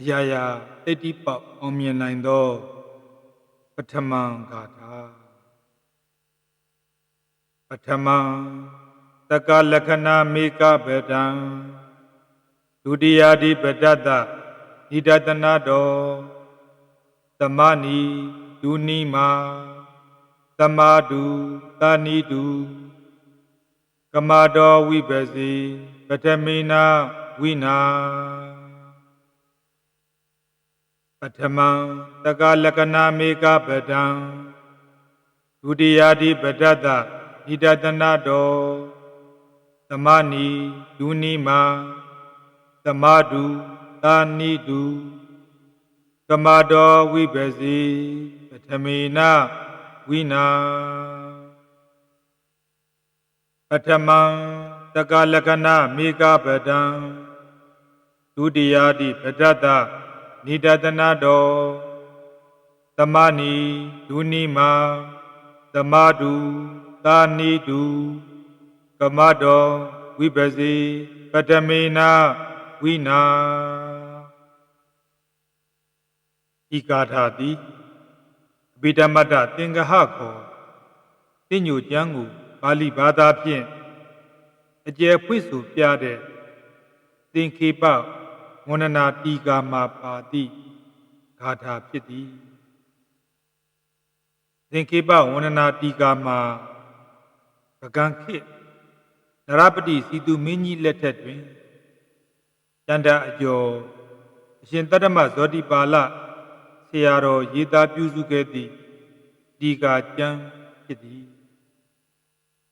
အရာရာတိတ်တိပေါက်အောင်မြင်နိုင်သောပထမံဂါထာပထမံတက္ကလက္ခဏာမေကဗဒံဒုတိယဓိပတတ္တဣဒတနာတောသမဏီဒုနိမာသမာတုတာနိတုကမတော်ဝိပစီပထမေနဝိနာ ပထမံတက္ကလက္ခဏာမေကပဒံဒုတိယဓိပတတ္တဣဒတနာတောသမဏီဒုနိမာသမာတုတာနိတုကမတော်ဝိပစီပထမေနဝိနာပထမံတက္ကလက္ခဏာမေကပဒံဒုတိယတိပဒတ္တ နိဒတနာတောသမဏီဒုနိမာသမာတုသာနိတုကမတောဝိပစီပထမေနဝိနာဤကာထာတိအဘိဓမ္မတ္တသင်္ကဟခောသိညိုကျမ်းကိုပါဠိဘာသာဖြင့်အကျယ်ဖွင့်ဆိုပြတဲ့သင်္ခေပ ဝန္ဒနာတီကာမှာပါတိဂါထာဖြစ်သည်သင်္ခေပဝန္ဒနာတီကာမှာပကံခေတ်နရပတိစီတုမင်းကြီးလက်ထက်တွင်တန္တအကျော်အရှင်တတ္တမဇောတိပါဠဆရာတော်ရေးသားပြုစုခဲ့သည့်ဒီကာကျမ်းဖြစ်သည်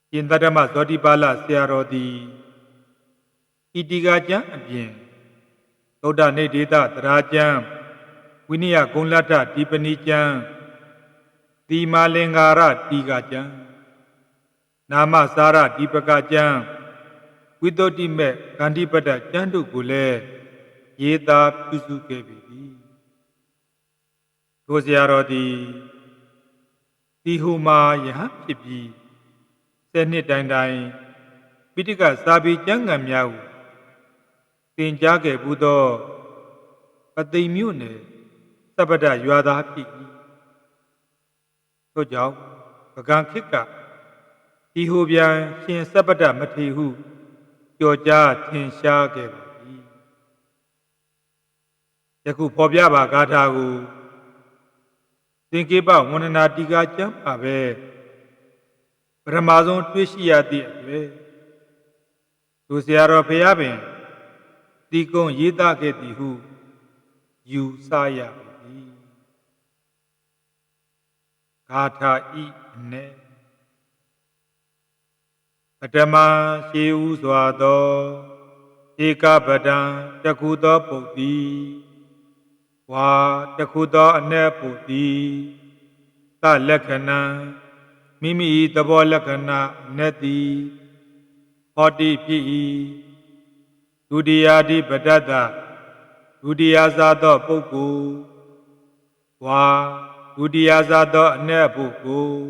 ရှင်တတ္တမဇောတိပါဠဆရာတော်သည်ဤဒီကာကျမ်းအပြင် သုဒ္ဓနေဒေသတရာကျမ်းဝိနည်းဂုံလတ္ထဒီပဏိကျမ်းသီမာလင်္ကာရဒီကာကျမ်းနာမစာရဒီပကကျမ်းဝိသုဒ္ဓိမေဂန္ဓိပတ္တကျမ်းတို့ကိုလည်းရေးသားပြုစုခဲ့ပြီထိုဆရာတော်သည်ဒီဟူမာယဟဖြစ်ပြီးဆယ်နှစ်တိုင်တိုင်ပိဋကစာပေကျမ်းဂန်များကို သင်ကြားခဲ့ဘူးသောအသိမြို့နယ်သဗ္ဗဒရွာသားဖြစ်၏ထို့ကြောင့်ပကံခိကဒီဟူပြန်ရှင်သဗ္ဗဒမထေဟုကြော်ကြားထင်ရှားခဲ့ပါ၏ယခုဖော်ပြပါဂါထာကိုသင်္ကေပဝန္ဒနာတီကာကျမ်းပါပဲပထမဆုံးတွေ့ရှိရသည့်အတွေ့သူဆရာတော်ဘုရားပင် တီကုံရေးသားခဲ့သည်ဟုယူဆရပြီဂါထာဤအ내ပထမရှေးဥစွာသောဧကပဒံတခုသောပုတ်တိဝါတခုသောအ내ပုတ်တိသလက္ခဏံမိမိ၏သဘောလက္ခဏာနက်သည်ဟောတိဖြစ်၏ ဒုတိယတိပတ္တဒုတိယဇာသောပုဂ္ဂိုလ်ဝါဒုတိယဇာသောအ내ပုဂ္ဂိုလ်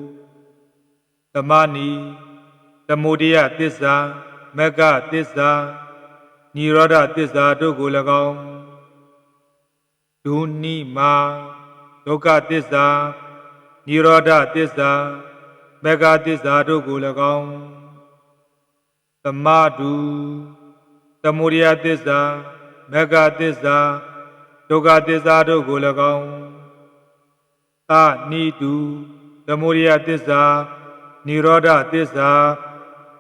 သမဏီသမုဒယသစ္စာမဂ္ဂသစ္စာនិရောဓသစ္စာတို့ကို၎င်းဒုနိမာဒုက္ခသစ္စာនិရောဓသစ္စာမဂ္ဂသစ္စာတို့ကို၎င်းသမတု သမုဒယသစ္စာမဂ္ဂသစ္စာဒုက္ခသစ္စာတို့ကို၎င်းသနိတုသမုဒယသစ္စာនិရောဓသစ္စာ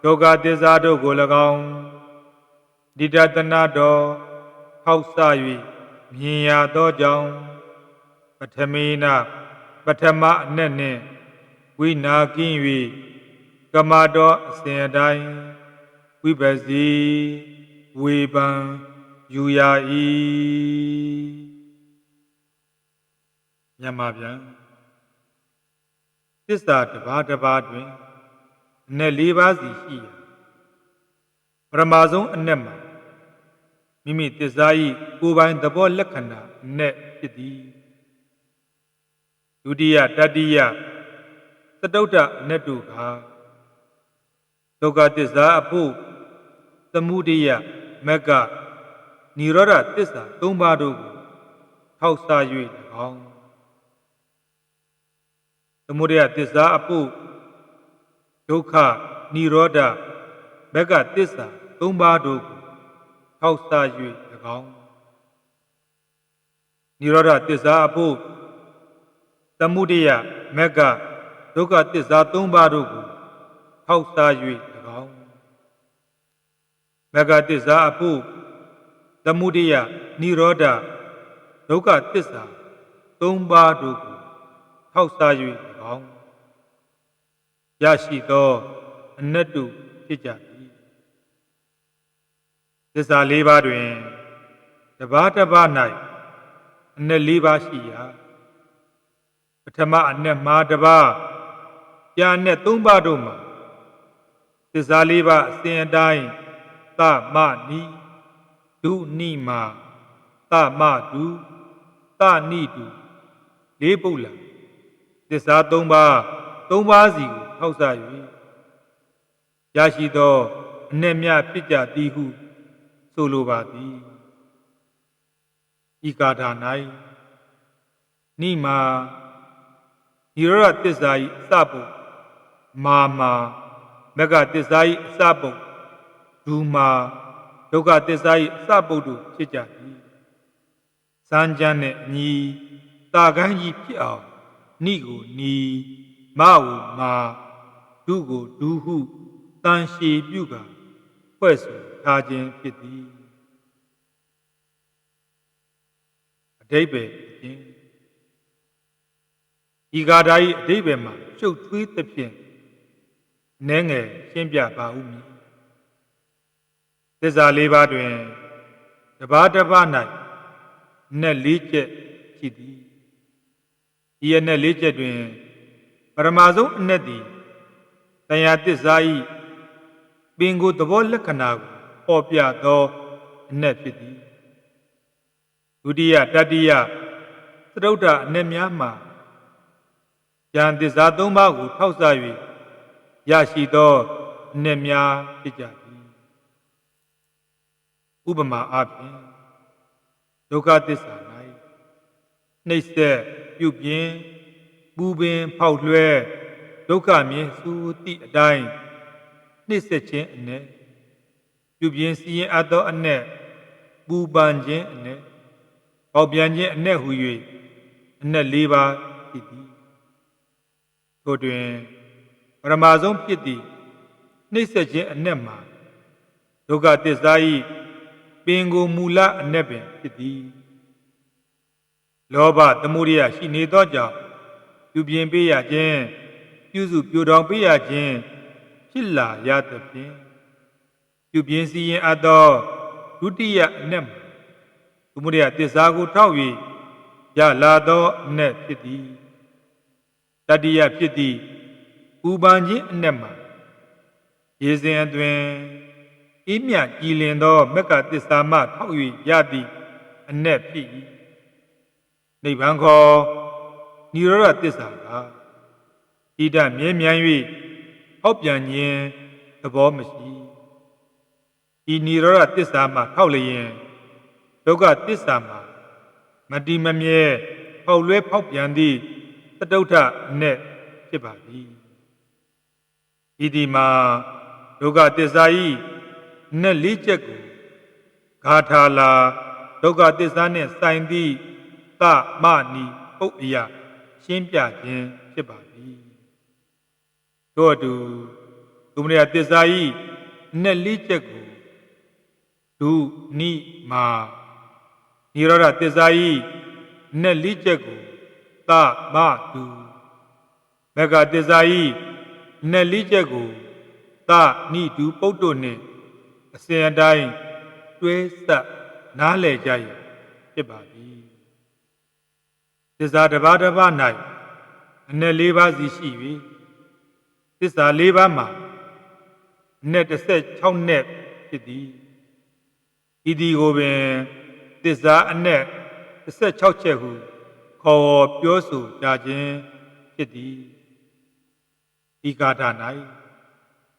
ဒုက္ခသစ္စာတို့ကို၎င်းဒိဋ္ဌတနာတော်ထောက်ဆ၍မြင်ရသောကြောင့်ပထမေနပထမအ내နှင့်ဝိနာကင်း၍ကမတော်အစဉ်အတိုင်းဝိပစီ ဝေပံယူရာ၏မြန်မာပြန်သစ္စာတစ်ပါးတစ်ပါးတွင်အ내၄ပါးစီရှိရာပရမဆုံးအ내မှာမိမိသစ္စာ၏ကိုယ်ပိုင်သဘောလက္ခဏာအ내ဖြစ်သည်ဒုတိယတတိယသတုတ္တအ내တို့ကဒုက္ခသစ္စာအဖို့သမုဒိယ မက်ကနိရောဓသစ္စာ၃ပါးတို့ကိုထောက်ဆ၍၎င်းသမုဒယသစ္စာအပုဒုက္ခနိရောဓမက်ကသစ္စာ၃ပါးတို့ကိုထောက်ဆ၍၎င်းနိရောဓသစ္စာအပုသမုဒယမက်ကဒုက္ခသစ္စာ၃ပါးတို့ကိုထောက်ဆ၍၎င်း မကသစ္စာအဖို့သမုဒယនិရောဓဒုက္ခသစ္စာသုံးပါးတို့ကိုထောက်စား၍၎င်းရရှိသောအနတ္တုဖြစ်ကြသည်သစ္စာလေးပါးတွင်တပါးတပါး၌အနက်လေးပါးရှိရာပထမအနက်မှာတပါးပြာနဲ့သုံးပါးတို့မှာသစ္စာလေးပါးအစဉ်အတိုင်း သမနိဒုနိမာသမဒုသနိဒုလေးပုတ်လာသစ္စာသုံးပါးသုံးပါးစီကိုထောက်ဆ၍ရရှိသောအ내မြဖြစ်ကြသည်ဟု ဆိုလိုပါသည်ဤကာထာ၌နိမာនិရောဓသစ္စာဤအစပုမာမာမကသစ္စာဤအစပု ဒူမာဒုက္ခသစ္စာဤအစပုတို့ဖြစ်ကြသည်စမ်းချမ်းနှင့်အညီတာကန်းကြီးဖြစ်အောင်နိကိုနီမဝမာဒုကိုဒုဟုတန်ရှည်ပြုကဖွဲ့ဆိုထားခြင်းဖြစ်သည်အတိပ္ပယ်ဖြင့်ဤဂါထာ၏အတိပ္ပယ်မှာရှုပ်ထွေးသဖြင့်နည်းငယ်ရှင်းပြပါဦးမည် သစ္စာလေးပါးတွင်တပါးတစ်ပါး၌နဲ့လေးချက်ရှိသည်ဤအနဲ့လေးချက်တွင်ပရမဆုံးအနက်သည်တရားသစ္စာဤပင်ကိုယ်သဘောလက္ခဏာကိုဟောပြသောအနက်ဖြစ်သည်ဒုတိယတတိယသရုတ်တအနက်များမှာဉာဏ်သစ္စာသုံးပါးကိုထောက်ဆ၍ရရှိသောအနက်များဖြစ်ကြသည် ဥပမာအားဖြင့်ဒုက္ခသစ္စာ၌နှိမ့်ဆက်ပြုပြင်းပူပင်ဖောက်လွှဲဒုက္ခမြင်စုသည့်အတိုင်းနှိမ့်ဆက်ခြင်းအ ਨੇ ပြုပြင်းစီရင်အပ်သောအ ਨੇ ပူပန်ခြင်းအ ਨੇ ပေါက်ပြန်ခြင်းအ ਨੇ ဟူ၍အ ਨੇ ၄ပါးဖြစ်သည်ထို့တွင်ပရမဆုံးဖြစ်သည့်နှိမ့်ဆက်ခြင်းအ ਨੇ မှာဒုက္ခသစ္စာ၏ ပင်ကိုမူလအ ਨੇ ပင်ဖြစ်သည်လောဘသမုဒယရှိနေသောကြောင့်ပြုပြင်ပေးရခြင်းပြုစုပြိုထောင်ပေးရခြင်းဖြစ်လာရသဖြင့်ပြုပြင်စီရင်အပ်သောဒုတိယအနက်မှာသမုဒယသစ္စာကိုထောက်၍ရလာသောအနက်ဖြစ်သည်တတိယဖြစ်သည့်ဥပန်ခြင်းအနက်မှာရေစဉ်အတွင် အေးမြကြည်လင်သောမက္ကသစ္စာမှထောက်၍ရသည့်အနက်ဖြစ်၏နိဗ္ဗာန်ခေါ်និရောဓသစ္စာကဣဒမြဲမြံ၍ဟောက်ပြန်ခြင်းသဘောမရှိဤនិရောဓသစ္စာမှာထောက်လျင်ဒုက္ခသစ္စာမှာမတိမမြဲဖောက်လွဲဖောက်ပြန်သည့်သတုဋ္ဌအနဲ့ဖြစ်ပါသည်ဤဒီမှာဒုက္ခသစ္စာ ဤနဲ့လေးချက်ကိုဂါထာလာဒုက္ခသစ္စာနှင့်ဆိုင်သည့်သမနီပုတ်အရာရှင်းပြခြင်းဖြစ်ပါသည်တို့အတူသူမရသစ္စာဤနဲ့လေးချက်ကိုဒုနိမာနိရောဓသစ္စာဤနဲ့လေးချက်ကိုသမတုမကသစ္စာဤနဲ့လေးချက်ကိုသနိတုပုတ်တို့နှင့် အစဉ်အတိုင်းတွဲဆက်နားလည်ကြရဖြစ်ပါသည်သစ္စာတစ်ပါးတစ်ပါး၌အ내၄ပါးစီရှိ၍သစ္စာ၄ပါးမှာအ내16နဲ့ဖြစ်သည်ဤဒီကိုပင်သစ္စာအ내16ချက်ဟုခေါ်ပြောဆိုကြခြင်းဖြစ်သည်ဤကာထာ၌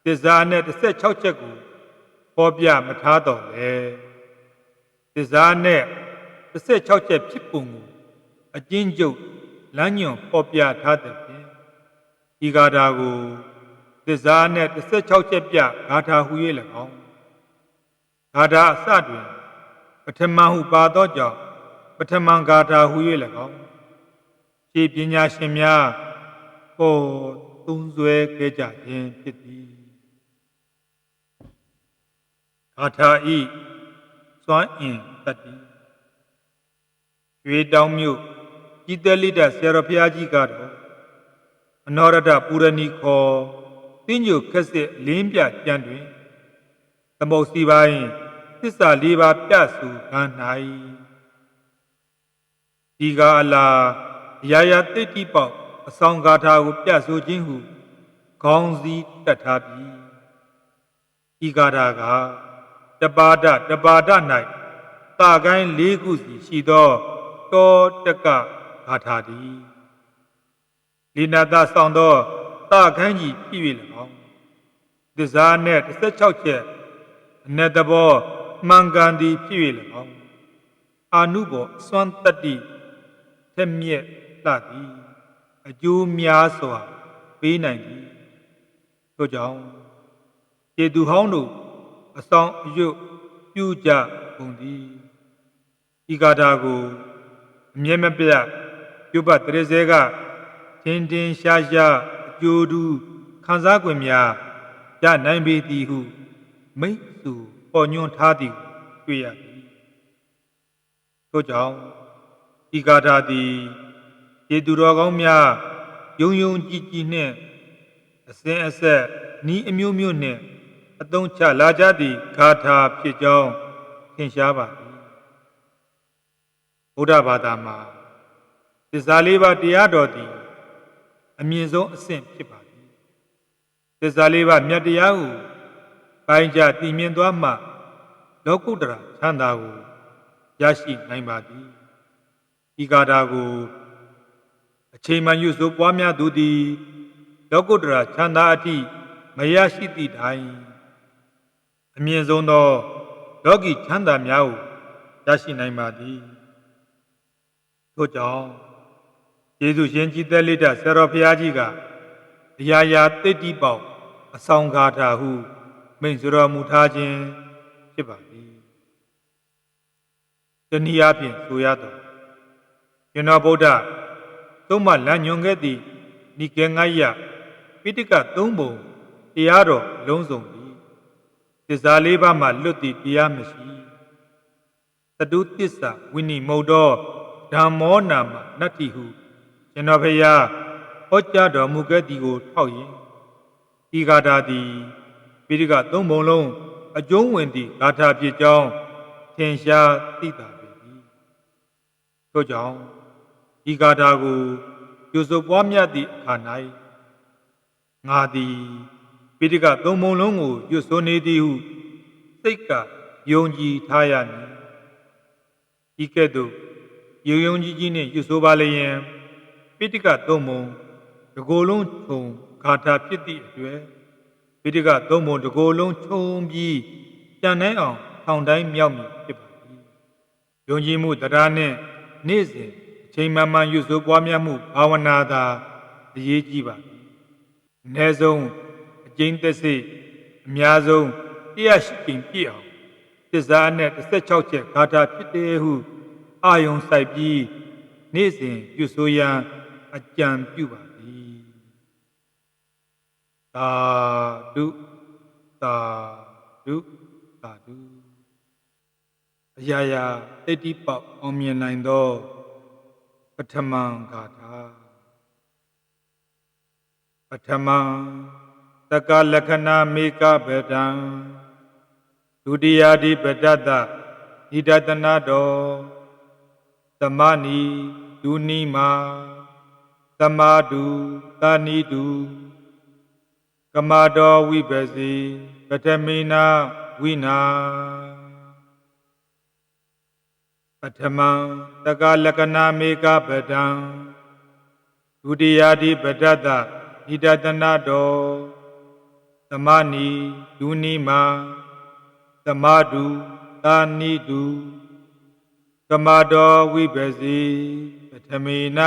သစ္စာအ내16ချက်ကို ဟောပြမထားတော့လေသစ္စာနဲ့16ချက်ဖြစ်ပုံကိုအကျဉ်းချုပ်လမ်းညွန်ပေါ်ပြထားတဲ့ဖြင့်ဒီဂါထာကိုသစ္စာနဲ့16ချက်ပြဂါထာဟူ၍၎င်းဂါထာအစတွင်ပထမဟုပါသောကြောင့်ပထမဂါထာဟူ၍၎င်းခြေပညာရှင်များပေါ်သုံးဆွဲခဲ့ကြခြင်းဖြစ်သည် ဂါထာဤစွမ်းအင်တတ္တိရွေတောင်မြို့ကြီးတဲလိတဆရာတော်ဘုရားကြီးကတော့အနောရတပူရဏီခေါ်တင်းညိုခက်စစ်လင်းပြကြံတွင်သမုတ်စီပိုင်းသစ္စာလေးပါးပြဆိုခံ၌ဒီကာအလာရာရာတိတ်တိပေါက်အဆောင်ဂါထာကိုပြဆိုခြင်းဟုခေါင်းစည်းတက်ထားပြီးဤဂါထာက တပါဒတပါဒ၌တာကိုင်း၄ခုစီရှိသောတောတကဂါထာသည်လိနာသဆောင်သောတာခိုင်းကြီးပြည့်၍၎င်းသစ္စာနှင့်16ချက်အနတ္တဘောမှန်ကန်သည်ပြည့်၍၎င်းအာနုဘောအစွမ်းတတ္တိထက်မြက်လှသည်အကျိုးများစွာပေးနိုင်သည်ထို့ကြောင့်ကျေသူဟောင်းတို့ အဆောင်အယုတ်ပြုကြကုန်သည်ဤကာတာကိုအမြဲမပြတ်ပြုပတ်တရေစဲကထင်းထင်းရှားရှားအကျိုးတူခံစား권များရနိုင်ပေသည်ဟုမိတ်စုပေါ်ညွှန်းထားသည်တွေ့ရသည်ထို့ကြောင့်ဤကာထာသည်ကျေသူတော်ကောင်းများယုံယုံကြည်ကြည်နှင့်အစဉ်အဆက်ဤအမျိုးမျိုးနှင့် အသုံးချလာကြသည့်ဂါထာဖြစ်ကြောင်းထင်ရှားပါသည်ဗုဒ္ဓဘာသာမှာသစ္စာလေးပါးတရားတော်သည်အမြင့်ဆုံးအဆင့်ဖြစ်ပါသည်သစ္စာလေးပါးမြတ်တရားကိုပိုင်းခြားတည်မြင်သွားမှလောကုတ္တရာချမ်းသာကိုရရှိနိုင်ပါသည်ဤဂါထာကိုအချိန်မှယူဆိုပွားများသူသည်လောကုတ္တရာချမ်းသာအထိမရရှိသည့်တိုင် အမြင့်ဆုံးသောလောကီချမ်းသာများကိုရရှိနိုင်ပါသည်ထို့ကြောင့်ယေရှုရှင်ကြီးသက်လိတဆရာတော်ဘုရားကြီးကအရာရာတိတ်တိပေါက်အဆောင်ဂါထာဟု မိန့်ဆိုတော်မူထားခြင်းဖြစ်ပါသည်တနည်းအားဖြင့်ဆိုရတော့ကျွန်တော်ဗုဒ္ဓသုံးမလမ်းညွန်ခဲ့သည့်နိကေငိုင်းယပိဋကသုံးပုံတရားတော်လုံးစုံ သည်သစ္စာလေးပါးမှလွတ်သည့်တရားမရှိသတုတစ္ဆာဝိနိမုတ်တော်ဓမ္မောနာမနတ္တိဟုကျွန်တော်ဖရာဟောကြားတော်မူခဲ့သည်ကိုထောက်ရင်ဤဂါထာသည်ပိဋကသုံးပုံလုံးအကျုံးဝင်သည့်ဂါထာဖြစ်ကြောင်းထင်ရှားသိတာပေသည်ထို့ကြောင့်ဤဂါထာကိုကျိုးစုပွားမြတ်သည့်အခါ၌ငါသည် ပိဋကသုံးပုံလုံးကိုရွတ်ဆိုနေသည်ဟုစိတ်ကယုံကြည်ထားရမည်ဤကဲ့သို့ယုံယုံကြည်ကြည်နှင့်ရွတ်ဆိုပါလျင်ပိဋကသုံးပုံတကိုယ်လုံးခြုံဂါထာဖြစ်သည့်အတွေ့ပိဋကသုံးပုံတကိုယ်လုံးခြုံပြီးကြံနိုင်အောင်ထောင်တိုင်းမြောက်မည်ဖြစ်ပါသည်ယုံကြည်မှုတရားနှင့်နေ့စဉ်အချိန်မှန်မှန်ရွတ်ဆိုပွားများမှုဘာဝနာသာအရေးကြီးပါသည်အ ਨੇ ဆုံးအ ကျဉ်းသက်စိအများဆုံးတရားရှိခင်ပြည့်အောင်သစ္စာနဲ့16ချက်ဂါထာဖြစ်တယ်ဟုအာယုံစိုက်ပြီးနေ့စဉ်ပြုဆိုရန်အကြံပြုပါသည်သာဓုသာဓုသာဓုအရာရာတိတ်တိပေါက်အောင်မြင်နိုင်သောပထမံဂါထာပထမံ တကလက္ခဏာမေကဗဒံဒုတိယဓိပတတဣဒတနာတော်သမဏီဒုနီမာသမာဒုသာနိဒုကမတော်ဝိပစီပထမေနာဝိနာပထမံတကလက္ခဏာမေကပဒံဒုတိယဓိပတတဣဒတနာတော် သမဏီဒုနီမာသမာဒုသာနိဒုကမတောဝိပစီပထမေန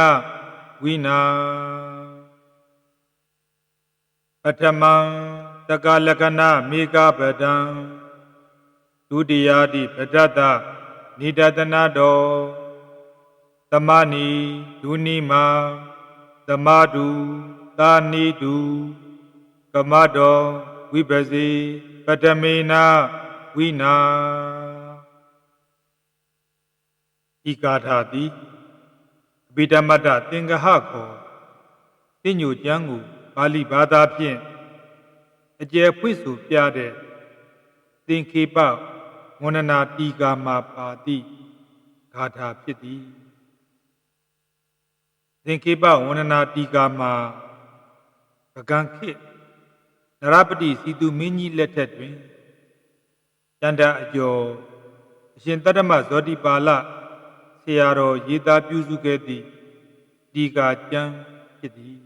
ဝိနာပထမံတကလကနာမေကပဒံဒုတိယတိပဒတ္တနိဒတနာတောသမဏီဒုနိမာသမတုသာနိတုက မတောဝိပစီပထမေနဝိနာဤကာထာတိအဘိဓမ္မတသင်္ကဟခောသိညိုကျမ်းကိုပါဠိဘာသာဖြင့်အကျယ်ဖွင့်ဆိုပြတဲ့သင်္ခေပဝန္ဒနာတီကာမှာပါတိဂါထာဖြစ်သည်သင်္ခေပဝန္ဒနာတီကာမှာပကံခေတ် နရပတိစီတုမင်းကြီးလက်ထက်တွင်တန္တအကျော်အရှင်တတ္တမဇောတိပါဠဆရာတော်ရေးသားပြုစုခဲ့သည့်ဒီကာကျမ်းဖြစ်သည်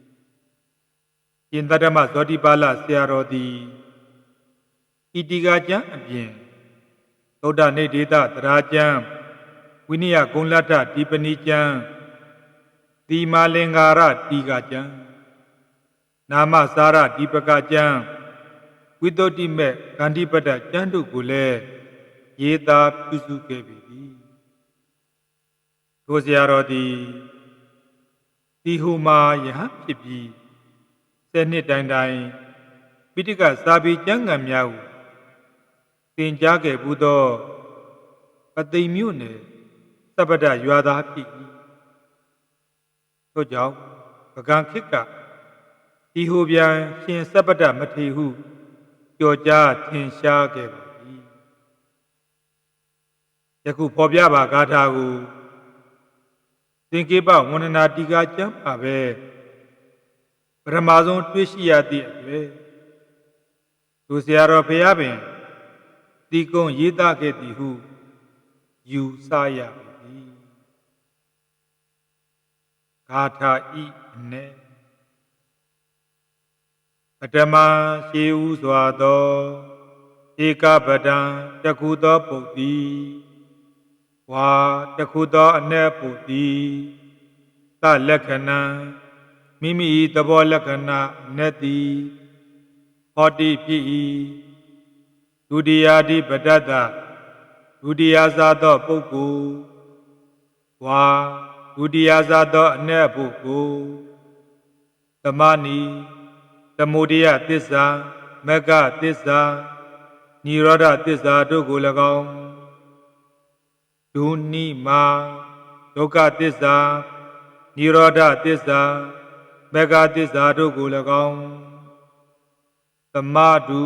ရှင်တတ္တမဇောတိပါဠဆရာတော်သည်ဤဒီကာကျမ်းအပြင်သုဒ္ဓနေဒေသတရာကျမ်းဝိနည်းဂုံလတ္ထဒီပဏိကျမ်းသီမာလင်္ကာရဒီကာကျမ်း နာမစာရဒီပကကျမ်းဝိသုဒ္ဓိမဲ့ဂန္ဓိပတ္တကျမ်းတို့ကိုလည်းရေးသားပြုစုခဲ့ပြီထိုဆရာတော်သည်ဒီဟူမာယဟဖြစ်ပြီးဆယ်နှစ်တိုင်တိုင်ပိဋကစာပေကျမ်းဂန်များကိုသင်ကြားခဲ့ဘူးသောအသိမြို့နယ်သဗ္ဗတရွာသားဖြစ်၏ထို့ကြောင့်ပကံခေတ်က ဒီဟူပြန်ရှင်သဗ္ဗတမထေဟုကြော်ကြားထင်ရှားခဲ့ပါ၏ယခုဖော်ပြပါဂါထာကိုသင်္ကေပဝန္ဒနာတိကာကျမ်းပါပဲပရမဆုံးတွေ့ရှိရသည့်အတွေ့သူဆရာတော်ဘုရားပင်တီကုံရေးသားခဲ့သည်ဟုယူဆရပြီဂါထာဤအ내 ပထမရှိဥစွာသောဧကပဒံတခုသောပုတ်တိဝါတခုသောအနက်ပုတ်တိသလက္ခဏံမိမိ၏သဘောလက္ခဏာနက်တိဟောတိဖြစ်၏ဒုတိယအဓိပတ္တဒုတိယသာသောပုဂ္ဂိုလ်ဝါဒုတိယသာသောအနက်ပုဂ္ဂိုလ်သမဏီ သမုဒယသစ္စာမဂ္ဂသစ္စာနိရောဓသစ္စာတို့ကို၎င်းဒုနိမာဒုက္ခသစ္စာနိရောဓသစ္စာမဂ္ဂသစ္စာတို့ကို၎င်းသမတု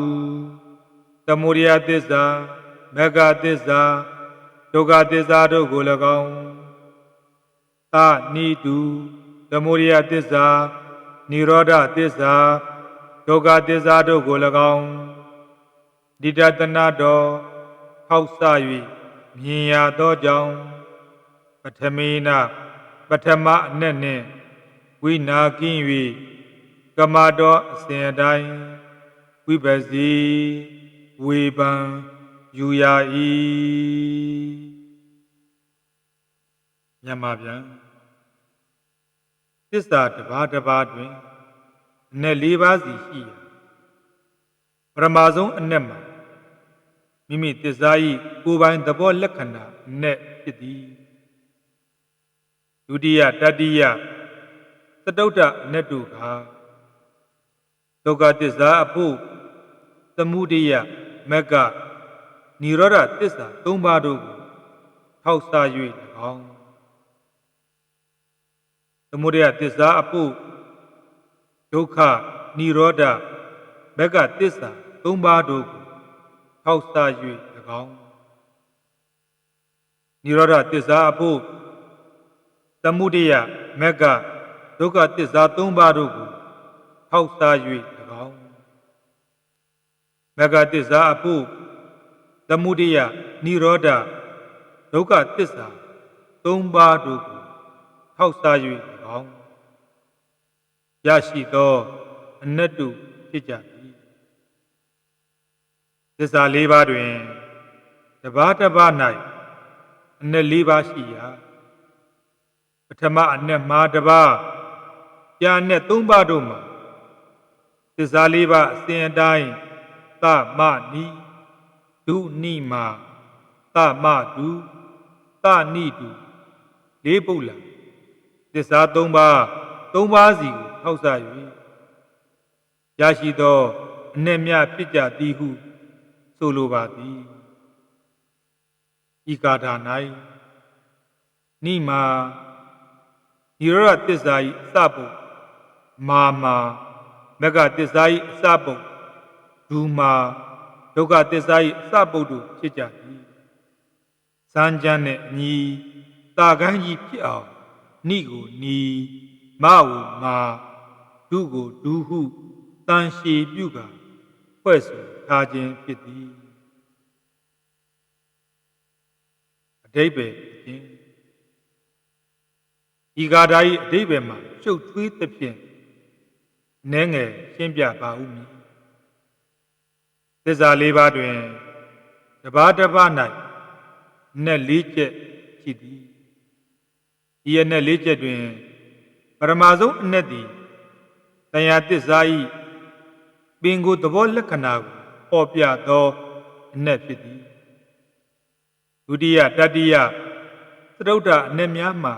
သမုဒယသစ္စာမဂ္ဂသစ္စာဒုက္ခသစ္စာတို့ကို၎င်းသနိတုသမုဒယသစ္စာနိရောဓသစ္စာ ဒုက္ခသစ္စာတို့ကို၎င်းဒိဋ္ဌတနာတော်ထောက်ဆ၍မြင်ရသောကြောင့်ပထမေနပထမအ내နှင့်ဝိနာကင်း၍ကမတော်အစဉ်အတိုင်းဝိပစီဝေပံယူရ၏မြန်မာပြန်သစ္စာတစ်ပါးတစ်ပါးတွင် အနက်၄ပါးစီရှိရာပရမဆုံးအနက်မှာမိမိတစ္ဆာဤကိုယ်ပိုင်သဘောလက္ခဏာအနက်ဖြစ်သည်ဒုတိယတတိယသတုဒ္ဒအနက်တို့ကဒုက္ခတစ္ဆာအဖို့သမုဒိယမက္ကနိရောဓတစ္ဆာ၃ပါးတို့ကိုထောက်ဆ၍၎င်းသမုဒိယတစ္ဆာအဖို့ ဒုက္ခនិရောဓမက္ကသစ္စာ၃ပါးတို့ကိုထောက်စား၍၎င်းនិရောဓသစ္စာအဖို့သမုဒိယမက္ကဒုက္ခသစ္စာ၃ပါးတို့ကိုထောက်စား၍၎င်းမက္ကသစ္စာအဖို့သမုဒိယនិရောဓဒုက္ခသစ္စာ၃ပါးတို့ကိုထောက်စား၍၎င်း ရရှိသောအနတ္တုဖြစ်ကြသည်သစ္စာလေးပါးတွင်တပါးတပါး၌အနက်လေးပါးရှိရာပထမအနက်မှာတပါးကြာအနက်သုံးပါးတို့မှာသစ္စာလေးပါးအစဉ်အတိုင်းသမနိဒုနိမာသမဒုသနိဒုလေးပုလံသစ္စာသုံးပါးသုံးပါးစီကိုထောက်ဆ၍ရရှိသောအ내မြဖြစ်ကြသည်ဟု ဆိုလိုပါသည်ဤကာထာ၌နိမာနိရောဓသစ္စာ၏အစပုတ်မာမာမကသစ္စာ၏အစပုတ်ဒူမာဒုက္ခသစ္စာ၏အစပုတ်တို့ဖြစ်ကြသည်စံကြမ်းနှင့်အညီတာကန်းကြီးဖြစ်အောင်နိကိုနီမဝမာ ဒုကိုဒူဟုတန်ရှည်ပြုကဖွဲ့ဆိုထားခြင်းဖြစ်သည်အတိဘယ်အချင်းဤဂါထာ၏အတိဘယ်မှာရှုပ်ထွေးသဖြင့်နည်းငယ်ရှင်းပြပါဦးမည်သစ္စာလေးပါးတွင်တပါးတစ်ပါး၌နက်လေးချက်ရှိသည်ဤအနက်လေးချက်တွင်ပရမဆုံးအနက်သည် တရားသစ္စာ၏ပင်ကိုယ်သဘောလက္ခဏာကိုပေါ်ပြသောအနက်ဖြစ်သည်ဒုတိယတတိယသရုတ်တအနက်များမှာ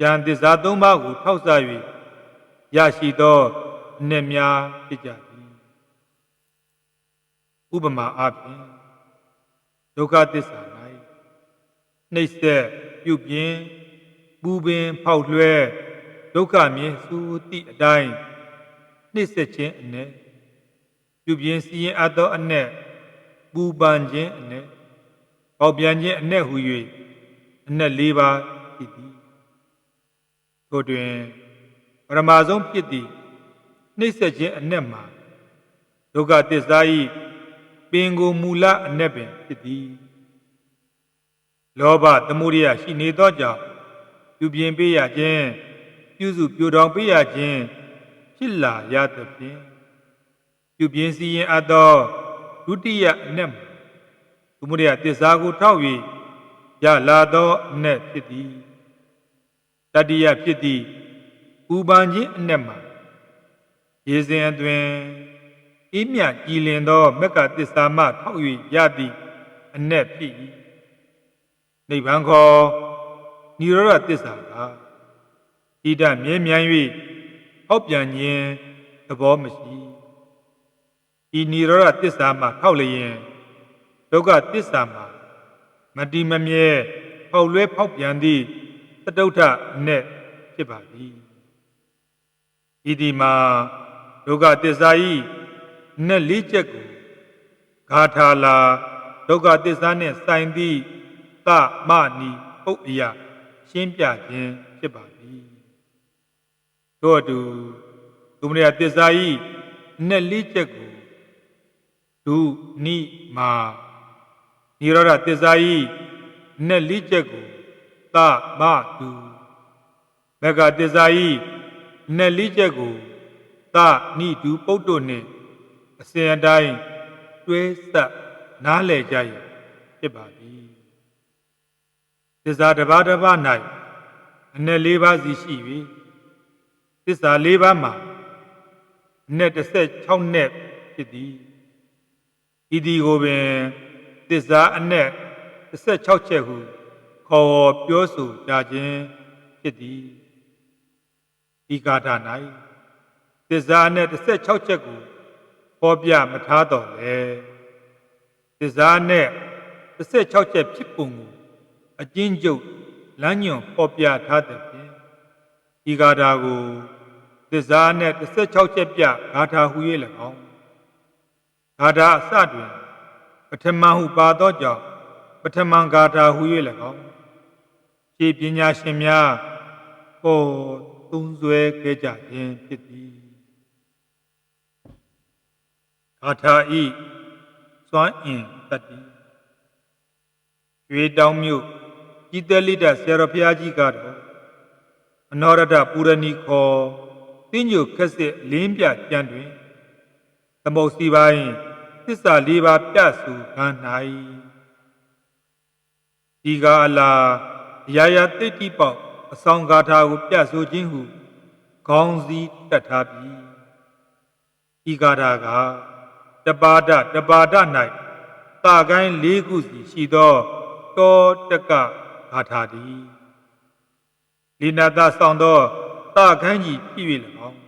ဉာဏ်သစ္စာ၃ပါးကိုထောက်ဆ၍ရရှိသောအနက်များဖြစ်ကြသည်ဥပမာအားဖြင့်ဒုက္ခသစ္စာ၌နှိမ့်ဆက်ပြုတ်ပြင်းပူပင်ဖောက်လွှဲ ဒုက္ခမြင်စုတိအတိုင်းနှိမ့်ဆက်ခြင်းအ ਨੇ ပြုတ်ပြင်းစီရင်အပ်သောအ ਨੇ ပူပန်ခြင်းအ ਨੇ ပေါက်ပြန်ခြင်းအ ਨੇ ဟူ၍အ ਨੇ ၄ပါးဖြစ်သည်ထို့တွင်ပရမဆုံးဖြစ်သည့်နှိမ့်ဆက်ခြင်းအ ਨੇ မှာဒုက္ခသစ္စာ၏ပင်ကိုမူလအ ਨੇ ပင်ဖြစ်သည်လောဘသမုဒိယရှိနေသောကြောင့်ပြုပြင်ပေးရခြင်း ပြုစုပြိုထောင်ပေးရခြင်းဖြစ်လာရသဖြင့်ပြုပြင်စီရင်အပ်သောဒုတိယအနက်သမုဒိယတစ္ဆာကိုထောက်၍ရလာသောအနက်ဖြစ်သည်တတိယဖြစ်သည်ဥပန်ခြင်းအနက်မှာရေစဉ်အတွင်အေးမြကြည်လင်သောမက္ကတစ္ဆာမှထောက်၍ရသည့်အနက်ဖြစ်၏နိဗ္ဗာန်ခေါ်និရောဓသစ္စာက ဣဒမြဲမြံ၍ဟောက်ပြန်ခြင်းသဘောမရှိဤនិရောဓသစ္စာမှာထောက်လျင်ဒုက္ခသစ္စာမှာမတိမမြဲဖောက်လွဲဖောက်ပြန်သည့်သတုဋ္ဌနဲ့ဖြစ်ပါသည်ဤဒီမှာဒုက္ခသစ္စာဤနဲ့လေးချက်ကိုဂါထာလာဒုက္ခသစ္စာနှင့်ဆိုင်သည့်သမနီပုတ်အယရှင်းပြခြင်းဖြစ်ပါသည် တို့အတူသူမရတစ္ဆာဤနဲ့လေးချက်ကိုဒုနိမာနိရောဓတစ္ဆာဤနဲ့လေးချက်ကိုသမတုဘဂတစ္ဆာဤနဲ့လေးချက်ကိုသနိတုပုတ်တို့နှင့်အစဉ်အတိုင်းတွဲဆက်နားလည်ကြရဖြစ်ပါသည်သစ္စာတစ်ပါးတစ်ပါး၌အ내၄ပါးစီရှိ၍ သစ္စာ၄ပါးမှာအ내16နဲ့ဖြစ်သည်ဤဒီကိုပင်သစ္စာအ내16ချက်ဟုခေါ်ပြောဆိုကြခြင်းဖြစ်သည်ဤကာထာ၌သစ္စာနဲ့16ချက်ကိုဖော်ပြမထားတော့လေသစ္စာနဲ့16ချက်ဖြစ်ပုံကိုအကျဉ်းချုပ်လမ်းညွန်ဖော်ပြထားတဲ့ဖြင့်ဤဂါထာကို သစ္စာနဲ့16ချက်ပြဂါထာဟူ၍၎င်းဂါထာအစတွင်ပထမဟုပါသောကြောင့်ပထမဂါထာဟူ၍၎င်းခြေပညာရှင်များပေါ်သုံးဆွဲခဲ့ကြခြင်းဖြစ်သည်ဂါထာဤစွမ်းအင်တတိရွေတောင်းမြို့ဤတလိတဆရာတော်ဘုရားကြီးကတော့အနောရတပူရဏီခေါ် တင်းညိုခက်စစ်လင်းပြကြံတွင်သမုတ်စီပိုင်းသစ္စာလေးပါးပြဆိုခံ၌ဒီကအလားအရာရာတိတ်တိပေါက်အဆောင်ဂါထာကိုပြဆိုခြင်းဟုခေါင်းစည်းတတ်ထားပြီဤဂါထာကတပါဒတပါဒ၌တာကိုင်း၄ခုစီရှိသောတောတကဂါထာသည်လိနာသဆောင်သော တာကိုင်းကြီးပြည့်၍၎င်း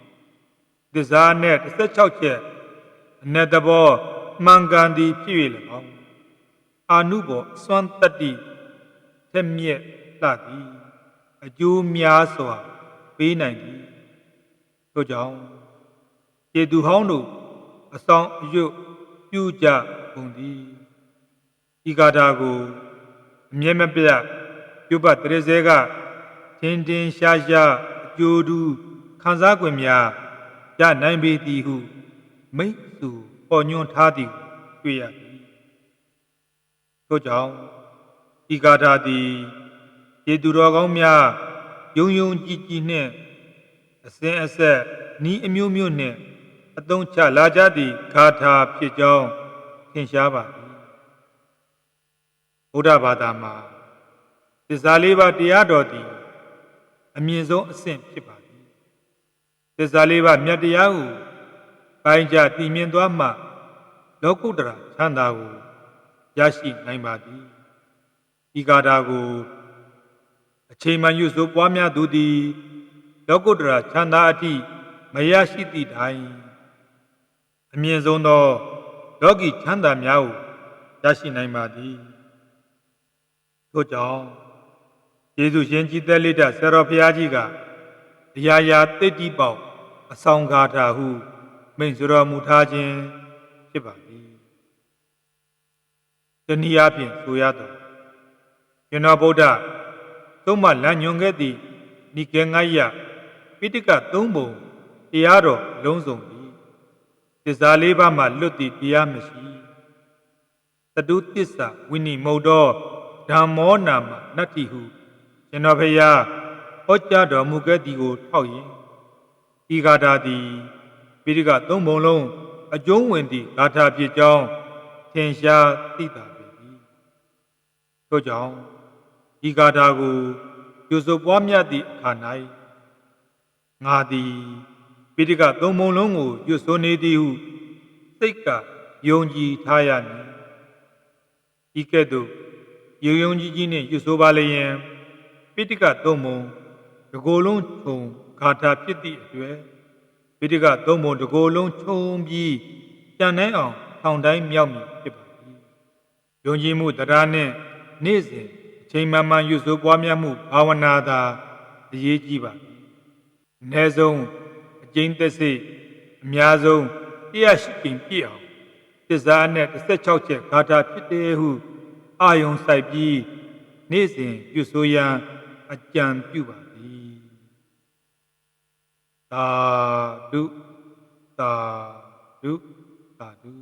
သစ္စာနှင့်16ချက်အ내တဘောမှန်ကန်သည်ဖြစ်၍၎င်းအာနုဘောအစွမ်းတတ္တိထက်မြက်လှသည်အကျိုးများစွာပေးနိုင်သည်ထို့ကြောင့်ကျေသူဟောင်းတို့အဆောင်အယွတ်ပြုကြကုန်သည်ဤကာတာကိုအမျက်မပြတ်ပြုတ်ပတ်တရစေကထင်းထင်းရှားရှားအ ကျိုးတူခံစား권များရနိုင်ပေသည်ဟုမိတ်သူပေါ်ညွှန်းထားသည်ကိုတွေ့ရသည်ထို့ကြောင့်ဤကာထာသည်ကျေသူတော်ကောင်းများယုံယုံကြည်ကြည်နှင့်အစဉ်အဆက်ဤအမျိုးမျိုးနှင့်အသုံးချလာကြသည့်ဂါထာဖြစ်ကြောင်းထင်ရှားပါသည်ဗုဒ္ဓဘာသာမှာသစ္စာလေးပါးတရားတော်သည် အမြင့်ဆုံးအဆင့်ဖြစ်ပါသည်သစ္စာလေးပါးမြတ်တရားကိုပိုင်းခြားတည်မြင်သွားမှလောကုတ္တရာချမ်းသာကိုရရှိနိုင်ပါသည်ဤကာတာကိုအချိန်မှရွဆိုပွားများသူသည်လောကုတ္တရာချမ်းသာအထိမရရှိသည့်တိုင်အမြင့်ဆုံးသောလောကီချမ်းသာများကိုရရှိနိုင်ပါသည်ထို့ကြောင့် ယေရှုရှင်ကြီးသက်လိတ္တဆရာတော်ဘုရားကြီးကအရာရာတိတ်တိပေါက်အဆောင်ဂါထာဟု မိန့်ဆိုတော်မူထားခြင်းဖြစ်ပါသည်တနည်းအားဖြင့်ဆိုရတော့ကျွန်တော်ဗုဒ္ဓသုံးမလမ်းညွန်ခဲ့သည့်နိကေငိုင်းယပိဋကသုံးပုံတရားတော်လုံးစုံသည်သစ္စာလေးပါးမှလွတ်သည့်တရားမရှိသတုတစ္ဆာဝိနိမုတ်တော်ဓမ္မောနာမနတ္တိဟု ကျွန်တော်ဖရာဟောကြားတော်မူခဲ့သည်ကိုထောက်ရင်ဤဂါထာသည်ပိဋကသုံးပုံလုံးအကျုံးဝင်သည့်ဂါထာဖြစ်ကြောင်းထင်ရှားသိတာပေ၏ထို့ကြောင့်ဤဂါထာကိုယူဆိုပွားမြတ်သည့်အခါ၌ငါသည်ပိဋကသုံးပုံလုံးကိုယူဆိုနေသည်ဟုစိတ်ကယုံကြည်ထားရမည်ဤကဲ့သို့ယုံယုံကြည်ကြည်နှင့်ယူဆိုပါလျင် ပိဋကသုံးပုံတကိုယ်လုံးခြုံဂါထာဖြစ်သည့်အတွေ့ပိဋကသုံးပုံတကိုယ်လုံးခြုံပြီးတန်နိုင်အောင်ထောင်တိုင်းမြောက်မည်ဖြစ်ပါသည်ယုံကြည်မှုတရားနှင့်နေ့စဉ်အချိန်မှန်မှန်ယူဆိုပွားများမှုဘာဝနာသာအရေးကြီးပါသည်အ ਨੇ ဆုံးအကျဉ်းသက်စိအများဆုံး108ကျင်ပြည့်အောင်သစ္စာနဲ့16ချက်ဂါထာဖြစ်တယ်ဟုအာယုံစိုက်ပြီးနေ့စဉ်ပြုဆိုရန် အကြံပြုပါသည်သာဓုသာဓုသာဓု